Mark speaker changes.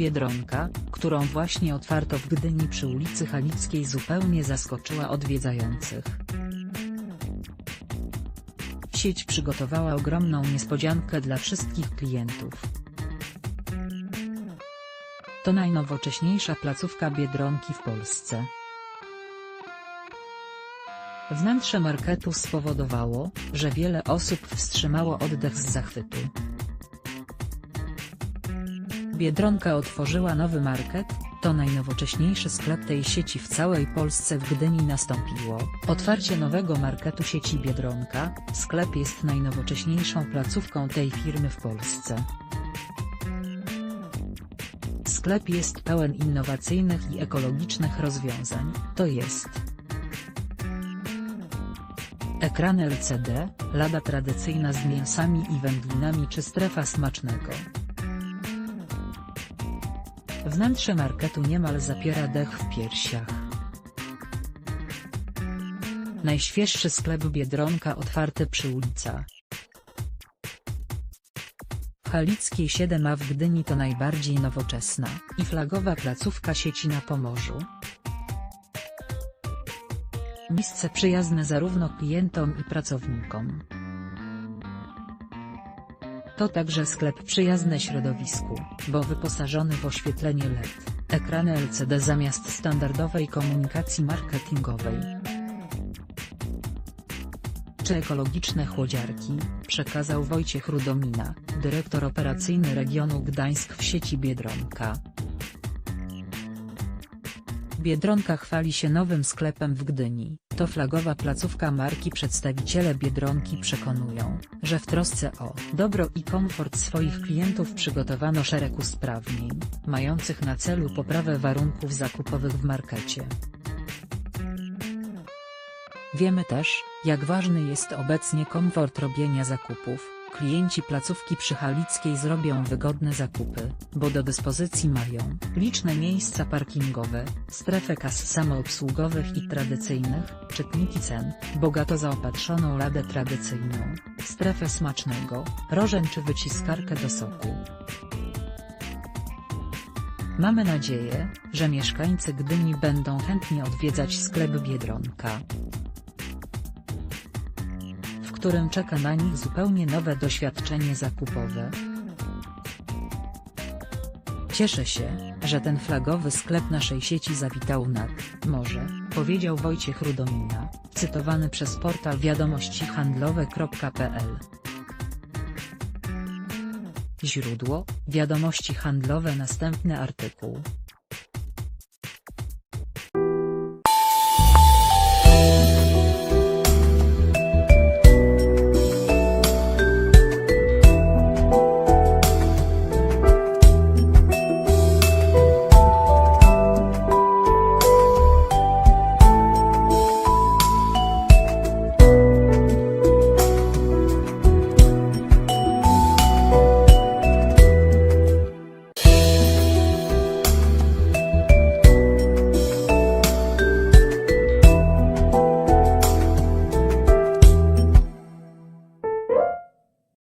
Speaker 1: Biedronka, którą właśnie otwarto w Gdyni przy ulicy Halickiej zupełnie zaskoczyła odwiedzających. Sieć przygotowała ogromną niespodziankę dla wszystkich klientów. To najnowocześniejsza placówka Biedronki w Polsce. Wnętrze marketu spowodowało, że wiele osób wstrzymało oddech z zachwytu. Biedronka otworzyła nowy market, to najnowocześniejszy sklep tej sieci w całej Polsce w Gdyni nastąpiło. Otwarcie nowego marketu sieci Biedronka, sklep jest najnowocześniejszą placówką tej firmy w Polsce. Sklep jest pełen innowacyjnych i ekologicznych rozwiązań, to jest ekran LCD, lada tradycyjna z mięsami i wędlinami czy strefa smacznego. Wnętrze marketu niemal zapiera dech w piersiach. Najświeższy sklep Biedronka otwarty przy ulica Halickiej 7a w Gdyni to najbardziej nowoczesna i flagowa placówka sieci na Pomorzu. Miejsce przyjazne zarówno klientom i pracownikom. To także sklep przyjazny środowisku, bo wyposażony w oświetlenie LED, ekrany LCD zamiast standardowej komunikacji marketingowej. Czy ekologiczne chłodziarki, przekazał Wojciech Rudomina, dyrektor operacyjny regionu Gdańsk w sieci Biedronka. Biedronka chwali się nowym sklepem w Gdyni. To flagowa placówka marki przedstawiciele Biedronki przekonują, że w trosce o dobro i komfort swoich klientów przygotowano szereg usprawnień, mających na celu poprawę warunków zakupowych w markecie. Wiemy też, jak ważny jest obecnie komfort robienia zakupów. Klienci placówki przy Halickiej zrobią wygodne zakupy, bo do dyspozycji mają liczne miejsca parkingowe, strefę kas samoobsługowych i tradycyjnych, czytniki cen, bogato zaopatrzoną ladę tradycyjną, strefę smacznego, rożen czy wyciskarkę do soku. Mamy nadzieję, że mieszkańcy Gdyni będą chętnie odwiedzać sklep Biedronka którym czeka na nich zupełnie nowe doświadczenie zakupowe. Cieszę się, że ten flagowy sklep naszej sieci zawitał nad morze, powiedział Wojciech Rudomina, cytowany przez portal wiadomościhandlowe.pl. Źródło, Wiadomości Handlowe Następny artykuł,